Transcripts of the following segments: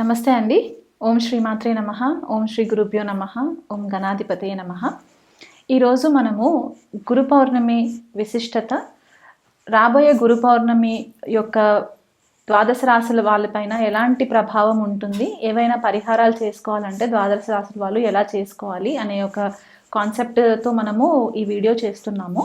నమస్తే అండి. ఓం శ్రీ మాత్రే నమ. ఓం శ్రీ గురుభ్యో నమ. ఓం గణాధిపతే నమ. ఈరోజు మనము గురు పౌర్ణమి విశిష్టత రాబోయే గురు పౌర్ణమి యొక్క ద్వాదశ రాశుల వాళ్ళపైన ఎలాంటి ప్రభావం ఉంటుంది ఏవైనా పరిహారాలు చేసుకోవాలంటే ద్వాదశ రాశుల వాళ్ళు ఎలా చేసుకోవాలి అనే ఒక కాన్సెప్ట్తో మనము ఈ వీడియో చేస్తున్నాము.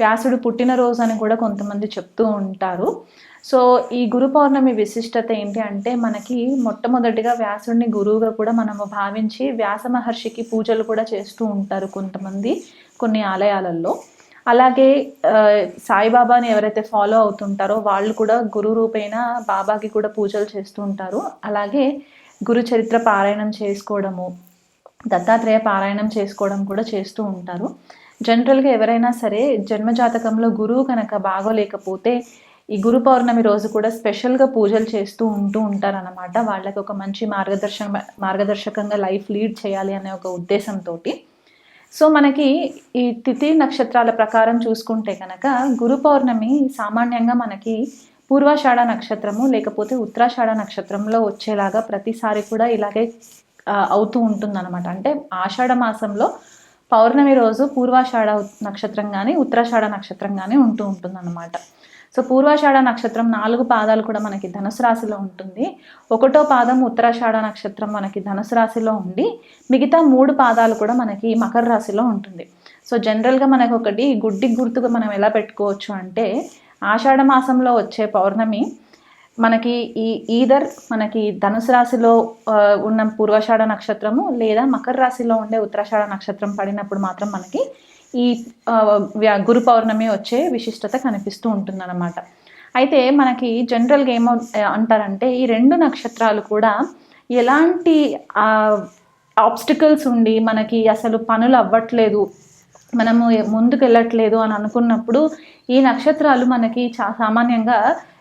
వ్యాసుడు పుట్టినరోజు అని కూడా కొంతమంది చెప్తూ ఉంటారు. సో ఈ గురు పౌర్ణమి విశిష్టత ఏంటి అంటే మనకి మొట్టమొదటిగా వ్యాసుడిని గురువుగా కూడా మనము భావించి వ్యాస మహర్షికి పూజలు కూడా చేస్తూ ఉంటారు కొంతమంది కొన్ని ఆలయాలలో. అలాగే సాయిబాబాని ఎవరైతే ఫాలో అవుతుంటారో వాళ్ళు కూడా గురు రూపేణ బాబాకి కూడా పూజలు చేస్తూ ఉంటారు. అలాగే గురు చరిత్ర పారాయణం చేసుకోవడము దత్తాత్రేయ పారాయణం చేసుకోవడం కూడా చేస్తూ ఉంటారు. జనరల్గా ఎవరైనా సరే జన్మజాతకంలో గురువు కనుక బాగోలేకపోతే ఈ గురు పౌర్ణమి రోజు కూడా స్పెషల్గా పూజలు చేస్తూ ఉంటూ ఉంటారనమాట వాళ్ళకి ఒక మంచి మార్గదర్శన మార్గదర్శకంగా లైఫ్ లీడ్ చేయాలి అనే ఒక ఉద్దేశంతో సో మనకి ఈ తిథి నక్షత్రాల ప్రకారం చూసుకుంటే కనుక గురు పౌర్ణమి సామాన్యంగా మనకి పూర్వాషాఢ నక్షత్రము లేకపోతే ఉత్తరాషాఢ నక్షత్రంలో వచ్చేలాగా ప్రతిసారి కూడా ఇలాగే అవుతూ ఉంటుందన్నమాట. అంటే ఆషాఢ మాసంలో పౌర్ణమి రోజు పూర్వాషాఢ నక్షత్రం కానీ ఉత్తరాషాఢ నక్షత్రం కానీ ఉంటూ ఉంటుందన్నమాట. సో పూర్వాషాఢ నక్షత్రం నాలుగు పాదాలు కూడా మనకి ధనుసు రాశిలో ఉంటుంది. ఒకటో పాదం ఉత్తరాషాఢ నక్షత్రం మనకి ధనుసు రాశిలో ఉండి మిగతా మూడు పాదాలు కూడా మనకి మకర రాశిలో ఉంటుంది. సో జనరల్గా మనకు ఒకటి గుడ్డి గుర్తుగా మనం ఎలా పెట్టుకోవచ్చు అంటే ఆషాఢ మాసంలో వచ్చే పౌర్ణమి మనకి ఈ ఈదర్ మనకి ధనుసు రాశిలో ఉన్న పూర్వషాఢ నక్షత్రము లేదా మకర రాశిలో ఉండే ఉత్తరాషాఢ నక్షత్రం పడినప్పుడు మాత్రం మనకి ఈ గురు పౌర్ణమి వచ్చే విశిష్టత కనిపిస్తూ ఉంటుందన్నమాట. అయితే మనకి జనరల్గా ఏమో అంటారంటే ఈ రెండు నక్షత్రాలు కూడా ఎలాంటి ఆబ్స్టికల్స్ ఉండి మనకి అసలు పనులు అవ్వట్లేదు మనము ముందుకు వెళ్ళట్లేదు అని అనుకున్నప్పుడు ఈ నక్షత్రాలు మనకి చా సామాన్యంగా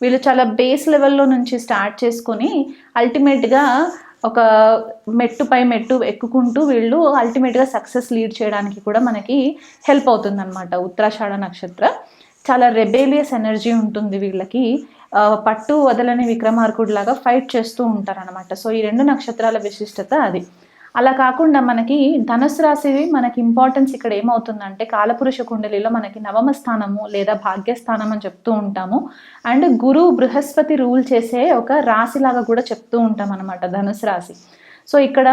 వీళ్ళు చాలా బేస్ లెవెల్లో నుంచి స్టార్ట్ చేసుకొని అల్టిమేట్గా ఒక మెట్టు పై మెట్టు ఎక్కుకుంటూ వీళ్ళు అల్టిమేట్గా సక్సెస్ లీడ్ చేయడానికి కూడా మనకి హెల్ప్ అవుతుంది అనమాట ఉత్తరాషాఢ నక్షత్ర. చాలా రెబేలియస్ ఎనర్జీ ఉంటుంది వీళ్ళకి. పట్టు వదలని విక్రమార్కుడు లాగా ఫైట్ చేస్తూ ఉంటారనమాట సో ఈ రెండు నక్షత్రాల విశిష్టత అది. అలా కాకుండా మనకి ధనుసు రాశి మనకి ఇంపార్టెన్స్ ఇక్కడ ఏమవుతుందంటే కాలపురుష కుండలిలో మనకి నవమ స్థానము లేదా భాగ్యస్థానం అని చెప్తూ ఉంటాము. అండ్ గురు బృహస్పతి రూల్ చేసే ఒక రాశిలాగా కూడా చెప్తూ ఉంటాం అనమాట ధనుసు రాశి. సో ఇక్కడ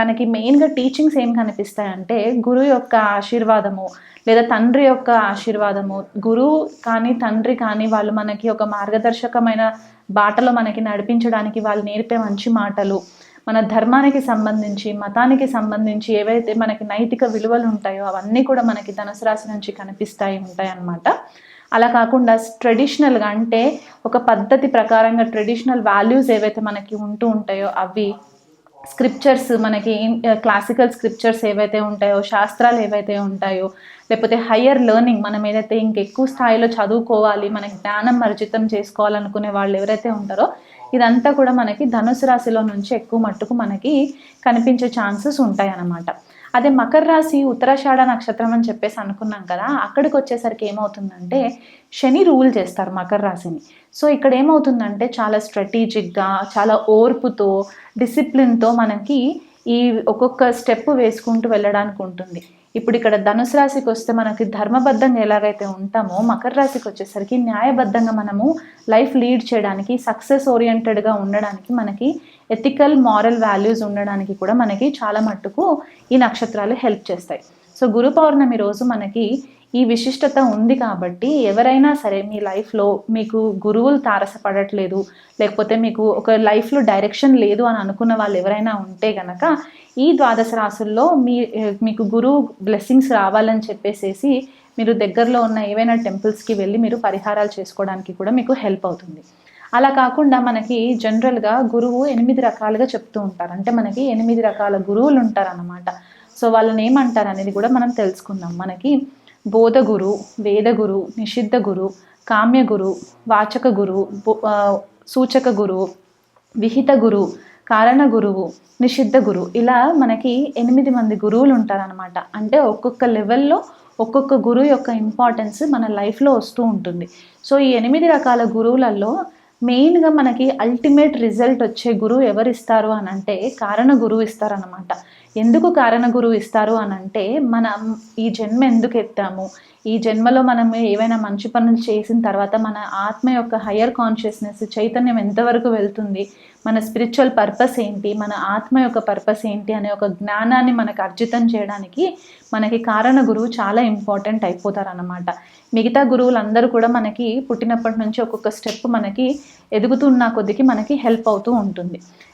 మనకి మెయిన్గా టీచింగ్స్ ఏం కనిపిస్తాయంటే గురువు యొక్క ఆశీర్వాదము లేదా తండ్రి యొక్క ఆశీర్వాదము. గురువు కానీ తండ్రి కానీ వాళ్ళు మనకి ఒక మార్గదర్శకమైన బాటలో మనకి నడిపించడానికి వాళ్ళు నేర్పే మంచి మాటలు. మన ధర్మానికి సంబంధించి మతానికి సంబంధించి ఏవైతే మనకి నైతిక విలువలు ఉంటాయో అవన్నీ కూడా మనకి ధనుసు రాశి నుంచి కనిపిస్తాయి ఉంటాయి అన్నమాట అలా కాకుండా ట్రెడిషనల్గా అంటే ఒక పద్ధతి ప్రకారంగా ట్రెడిషనల్ వాల్యూస్ ఏవైతే మనకి ఉంటూ ఉంటాయో అవి స్క్రిప్చర్స్ మనకి క్లాసికల్ స్క్రిప్చర్స్ ఏవైతే ఉంటాయో శాస్త్రాలు ఏవైతే ఉంటాయో లేకపోతే హయ్యర్ లెర్నింగ్ మనం ఏదైతే ఇంకెక్కువ స్థాయిలో చదువుకోవాలి మనకి జ్ఞానం అర్జితం చేసుకోవాలనుకునే వాళ్ళు ఎవరైతే ఉంటారో ఇదంతా కూడా మనకి ధనుసు రాశిలో నుంచి ఎక్కువ మట్టుకు మనకి కనిపించే ఛాన్సెస్ ఉంటాయి అన్నమాట అదే మకర రాశి ఉత్తరాషాఢ నక్షత్రం అని చెప్పేసి అనుకున్నాం కదా అక్కడికి వచ్చేసరికి ఏమవుతుందంటే శని రూల్ చేస్తారు మకర రాశిని. సో ఇక్కడ ఏమవుతుందంటే చాలా స్ట్రాటజిక్గా చాలా ఓర్పుతో డిసిప్లిన్తో మనకి ఈ ఒక్కొక్క స్టెప్ వేసుకుంటూ వెళ్ళడానికి ఉంటుంది. ఇప్పుడు ఇక్కడ ధనుసు రాశికి వస్తే మనకి ధర్మబద్ధంగా ఎలాగైతే ఉంటామో మకర రాశికి వచ్చేసరికి న్యాయబద్ధంగా మనము లైఫ్ లీడ్ చేయడానికి సక్సెస్ ఓరియంటెడ్గా ఉండడానికి మనకి ఎథికల్ మారల్ వాల్యూస్ ఉండడానికి కూడా మనకి చాలా మట్టుకు ఈ నక్షత్రాలు హెల్ప్ చేస్తాయి. సో గురు పౌర్ణమి రోజు మనకి ఈ విశిష్టత ఉంది కాబట్టి ఎవరైనా సరే మీ లైఫ్లో మీకు గురువులు తారసపడట్లేదు లేకపోతే మీకు ఒక లైఫ్లో డైరెక్షన్ లేదు అని అనుకున్న వాళ్ళు ఎవరైనా ఉంటే గనక ఈ ద్వాదశ రాసుల్లో మీ మీకు గురువు బ్లెస్సింగ్స్ రావాలని చెప్పేసేసి మీరు దగ్గరలో ఉన్న ఏవైనా టెంపుల్స్కి వెళ్ళి మీరు పరిహారాలు చేసుకోవడానికి కూడా మీకు హెల్ప్ అవుతుంది. అలా కాకుండా మనకి జనరల్గా గురువు ఎనిమిది రకాలుగా చెప్తూ ఉంటారు. అంటే మనకి ఎనిమిది రకాల గురువులు ఉంటారన్నమాట. సో వాళ్ళని ఏమంటారు అనేది కూడా మనం తెలుసుకుందాం. మనకి బోధగురు వేదగురు వేద గురు నిషిద్ధ గురు కామ్య గురు వాచక గురు బో- సూచక గురువు విహిత గురు కారణ గురువు నిషిద్ధ గురువు ఇలా మనకి ఎనిమిది మంది గురువులు ఉంటారనమాట అంటే ఒక్కొక్క లెవెల్లో ఒక్కొక్క గురువు యొక్క ఇంపార్టెన్స్ మన లైఫ్లో వస్తూ ఉంటుంది. సో ఈ ఎనిమిది రకాల గురువులలో మెయిన్గా మనకి అల్టిమేట్ రిజల్ట్ వచ్చే గురువు ఎవరు ఇస్తారు అని అంటే కారణ గురువు ఇస్తారనమాట ఎందుకు కారణ గురువు ఇస్తారు అని అంటే మనం ఈ జన్మ ఎందుకు ఎత్తాము? ఈ జన్మలో మనం ఏవైనా మంచి పనులు చేసిన తర్వాత మన ఆత్మ యొక్క హయ్యర్ కాన్షియస్నెస్ చైతన్యం ఎంతవరకు వెళ్తుంది? మన స్పిరిచువల్ పర్పస్ ఏంటి? మన ఆత్మ యొక్క పర్పస్ ఏంటి? అనే ఒక జ్ఞానాన్ని మనకు అర్జితం చేయడానికి మనకి కారణ గురువు చాలా ఇంపార్టెంట్ అయిపోతారనమాట మిగతా గురువులందరూ కూడా మనకి పుట్టినప్పటి నుంచి ఒక్కొక్క స్టెప్ మనకి ఎదుగుతున్న కొద్దికి మనకి హెల్ప్ అవుతూ ఉంటుంది.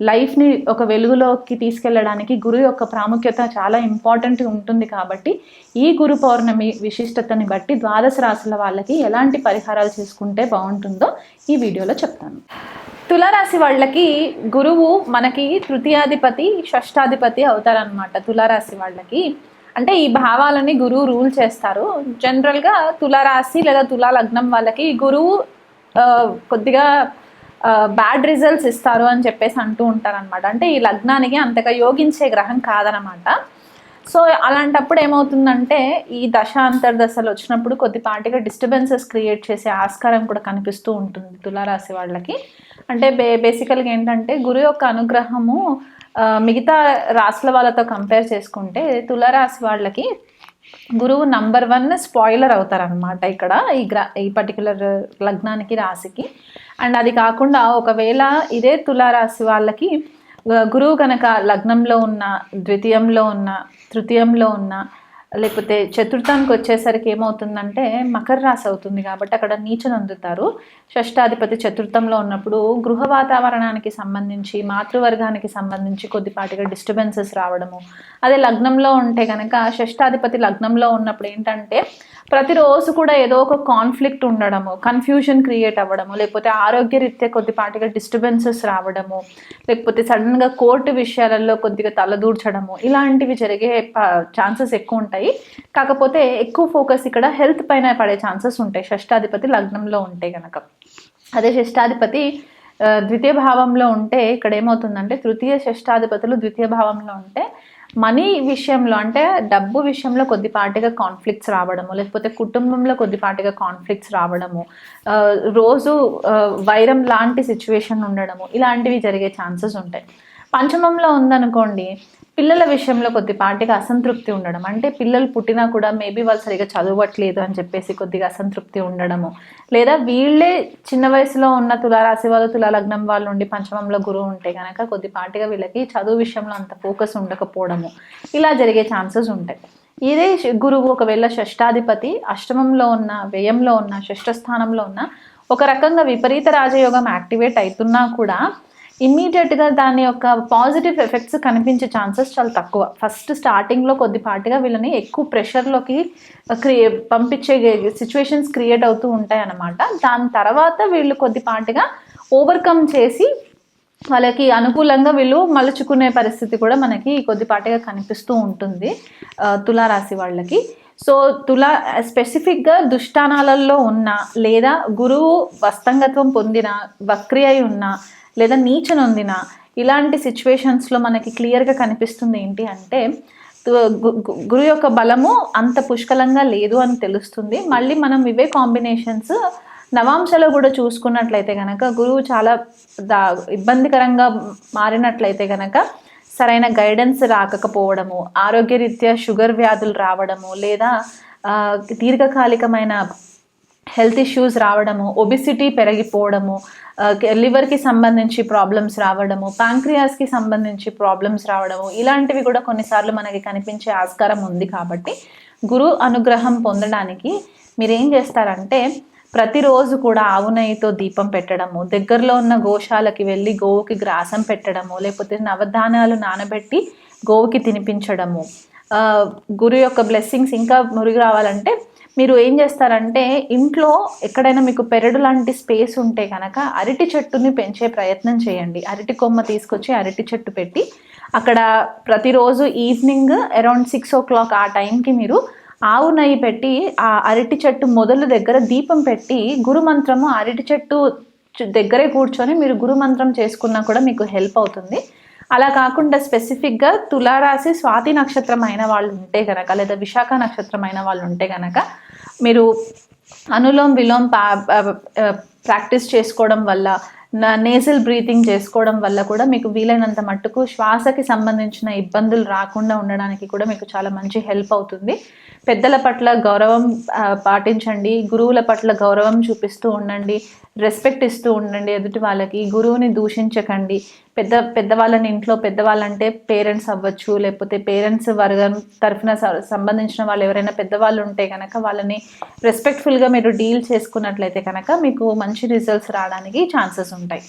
లైఫ్ని ఒక వెలుగులోకి తీసుకెళ్ళడానికి గురువు యొక్క ప్రాముఖ్యత చాలా ఇంపార్టెంట్ ఉంటుంది కాబట్టి ఈ గురు పౌర్ణమి విశిష్టతని బట్టి ద్వాదశ రాశుల వాళ్ళకి ఎలాంటి పరిహారాలు చేసుకుంటే బాగుంటుందో ఈ వీడియోలో చెప్తాను. తులారాశి వాళ్ళకి గురువు మనకి తృతీయాధిపతి షష్టాధిపతి అవుతారనమాట తులారాశి వాళ్ళకి. అంటే ఈ భావాలని గురువు రూల్ చేస్తారు. జనరల్గా తులారాశి లేదా తులా లగ్నం వాళ్ళకి గురువు కొద్దిగా బ్యాడ్ రిజల్ట్స్ ఇస్తారు అని చెప్పేసి అంటూ ఉంటారనమాట అంటే ఈ లగ్నానికి అంతగా యోగించే గ్రహం కాదనమాట సో అలాంటప్పుడు ఏమవుతుందంటే ఈ దశ అంతర్దశలు వచ్చినప్పుడు కొద్దిపాటిగా డిస్టర్బెన్సెస్ క్రియేట్ చేసే ఆస్కారం కూడా కనిపిస్తూ ఉంటుంది తులారాశి వాళ్ళకి. అంటే బే బేసికల్గా ఏంటంటే గురు యొక్క అనుగ్రహము మిగతా రాశుల వాళ్ళతో కంపేర్ చేసుకుంటే తులారాశి వాళ్ళకి గురువు నంబర్ వన్ స్పాయిలర్ అవుతారనమాట ఇక్కడ ఈ గ్ర ఈ పర్టికులర్ లగ్నానికి రాశికి. అండ్ అది కాకుండా ఒకవేళ ఇదే తులారాశి వాళ్ళకి గురువు కనుక లగ్నంలో ఉన్న ద్వితీయంలో ఉన్న తృతీయంలో ఉన్న లేకపోతే చతుర్థానికి వచ్చేసరికి ఏమవుతుందంటే మకర రాశి అవుతుంది కాబట్టి అక్కడ నీచను అందుతారు షష్టాధిపతి చతుర్థంలో ఉన్నప్పుడు గృహ వాతావరణానికి సంబంధించి మాతృవర్గానికి సంబంధించి కొద్దిపాటిగా డిస్టర్బెన్సెస్ రావడము. అదే లగ్నంలో ఉంటే కనుక షష్టాధిపతి లగ్నంలో ఉన్నప్పుడు ఏంటంటే ప్రతిరోజు కూడా ఏదో ఒక కాన్ఫ్లిక్ట్ ఉండడము కన్ఫ్యూజన్ క్రియేట్ అవ్వడము లేకపోతే ఆరోగ్యరీత్యా కొద్దిపాటిగా డిస్టర్బెన్సెస్ రావడము లేకపోతే సడన్గా కోర్టు విషయాలలో కొద్దిగా తలదూర్చడము ఇలాంటివి జరిగే ఛాన్సెస్ ఎక్కువ ఉంటాయి. కాకపోతే ఎక్కువ ఫోకస్ ఇక్కడ హెల్త్ పైన పడే ఛాన్సెస్ ఉంటాయి. షష్టాధిపతి లగ్నంలో ఉంటే కనుక అదే షష్టాధిపతి ద్వితీయ భావంలో ఉంటే ఇక్కడ ఏమవుతుందంటే తృతీయ షష్టాధిపతులు ద్వితీయ భావంలో ఉంటే మనీ విషయంలో అంటే డబ్బు విషయంలో కొద్దిపాటిగా కాన్ఫ్లిక్ట్స్ రావడము లేకపోతే కుటుంబంలో కొద్దిపాటిగా కాన్ఫ్లిక్ట్స్ రావడము రోజు వైరం లాంటి సిచ్యువేషన్ ఉండడము ఇలాంటివి జరిగే ఛాన్సెస్ ఉంటాయి. పంచమంలో ఉందనుకోండి పిల్లల విషయంలో కొద్దిపాటిగా అసంతృప్తి ఉండడం. అంటే పిల్లలు పుట్టినా కూడా మేబీ వాళ్ళు సరిగా చదవట్లేదు అని చెప్పేసి కొద్దిగా అసంతృప్తి ఉండడము. లేదా వీళ్ళే చిన్న వయసులో ఉన్న తులారాశి వాళ్ళు తులాలగ్నం వాళ్ళు ఉండి పంచమంలో గురువు ఉంటే కనుక కొద్దిపాటిగా వీళ్ళకి చదువు విషయంలో అంత ఫోకస్ ఉండకపోవడము. ఇలా జరిగే ఛాన్సెస్ ఉంటాయి. ఇదే గురువు ఒకవేళ షష్టాధిపతి అష్టమంలో ఉన్న వ్యయంలో ఉన్న షష్ఠ స్థానంలో ఉన్న ఒక రకంగా విపరీత రాజయోగం యాక్టివేట్ అవుతున్నా కూడా ఇమ్మీడియట్గా దాని యొక్క పాజిటివ్ ఎఫెక్ట్స్ కనిపించే ఛాన్సెస్ చాలా తక్కువ. ఫస్ట్ స్టార్టింగ్లో కొద్దిపాటిగా వీళ్ళని ఎక్కువ ప్రెషర్లోకి క్రియే పంపించే సిచ్యువేషన్స్ క్రియేట్ అవుతూ ఉంటాయి అన్నమాట దాని తర్వాత వీళ్ళు కొద్దిపాటిగా ఓవర్కమ్ చేసి వాళ్ళకి అనుకూలంగా వీళ్ళు మలుచుకునే పరిస్థితి కూడా మనకి కొద్దిపాటిగా కనిపిస్తూ ఉంటుంది తులారాశి వాళ్ళకి. సో తులా స్పెసిఫిక్గా దుష్టానాలలో ఉన్న లేదా గురువు వస్తంగత్వం పొందిన వక్రి అయి ఉన్న లేదా నీచ నొందిన ఇలాంటి సిచ్యువేషన్స్లో మనకి క్లియర్గా కనిపిస్తుంది ఏంటి అంటే గురు యొక్క బలము అంత పుష్కలంగా లేదు అని తెలుస్తుంది. మళ్ళీ మనం ఇవే కాంబినేషన్స్ నవాంశలో కూడా చూసుకున్నట్లయితే కనుక గురువు చాలా దా ఇబ్బందికరంగా మారినట్లయితే కనుక సరైన గైడెన్స్ రాకపోవడము ఆరోగ్యరీత్యా షుగర్ వ్యాధులు రావడము లేదా దీర్ఘకాలికమైన హెల్త్ ఇష్యూస్ రావడము ఒబిసిటీ పెరిగిపోవడము లివర్కి సంబంధించి ప్రాబ్లమ్స్ రావడము ప్యాంక్రియాస్కి సంబంధించి ప్రాబ్లమ్స్ రావడము ఇలాంటివి కూడా కొన్నిసార్లు మనకి కనిపించే ఆస్కారం ఉంది కాబట్టి గురు అనుగ్రహం పొందడానికి మీరు ఏం చేస్తారంటే ప్రతిరోజు కూడా ఆవు నెయ్యితో దీపం పెట్టడము దగ్గరలో ఉన్న గోశాలకి వెళ్ళి గోవుకి గ్రాసం పెట్టడము లేకపోతే నవధాన్యాలు నానబెట్టి గోవుకి తినిపించడము. గురు యొక్క బ్లెస్సింగ్స్ ఇంకా మురిగి రావాలంటే మీరు ఏం చేస్తారంటే ఇంట్లో ఎక్కడైనా మీకు పెరడు లాంటి స్పేస్ ఉంటే కనుక అరటి చెట్టుని పెంచే ప్రయత్నం చేయండి. అరటి కొమ్మ తీసుకొచ్చి అరటి చెట్టు పెట్టి అక్కడ ప్రతిరోజు evening around six o'clock ఆ టైంకి మీరు ఆవు నెయ్యి పెట్టి ఆ అరటి చెట్టు మొదలు దగ్గర దీపం పెట్టి గురుమంత్రము అరటి చెట్టు దగ్గరే కూర్చొని మీరు గురుమంత్రం చేసుకున్నా కూడా మీకు హెల్ప్ అవుతుంది. అలా కాకుండా స్పెసిఫిక్గా తులారాశి స్వాతి నక్షత్రం అయిన వాళ్ళు ఉంటే కనుక లేదా విశాఖ నక్షత్రం అయిన వాళ్ళు ఉంటే కనుక మీరు అనులోమ్ విలోమ్ పా ప్రాక్టీస్ చేసుకోవడం వల్ల నేజల్ బ్రీతింగ్ చేసుకోవడం వల్ల కూడా మీకు వీలైనంత మట్టుకు శ్వాసకి సంబంధించిన ఇబ్బందులు రాకుండా ఉండడానికి కూడా మీకు చాలా మంచి హెల్ప్ అవుతుంది. పెద్దల పట్ల గౌరవం పాటించండి. గురువుల పట్ల గౌరవం చూపిస్తూ ఉండండి. రెస్పెక్ట్ ఇస్తూ ఉండండి. ఎదుటి వాళ్ళకి గురువుని దూషించకండి. పెద్ద పెద్దవాళ్ళని ఇంట్లో పెద్దవాళ్ళంటే పేరెంట్స్ అవ్వచ్చు లేకపోతే పేరెంట్స్ వర్గం తరఫున స- సంబంధించిన వాళ్ళు ఎవరైనా పెద్దవాళ్ళు ఉంటే కనుక వాళ్ళని రెస్పెక్ట్ఫుల్గా మీరు డీల్ చేసుకున్నట్లయితే కనుక మీకు మంచి రిజల్ట్స్ రావడానికి ఛాన్సెస్ ఉంటాయి.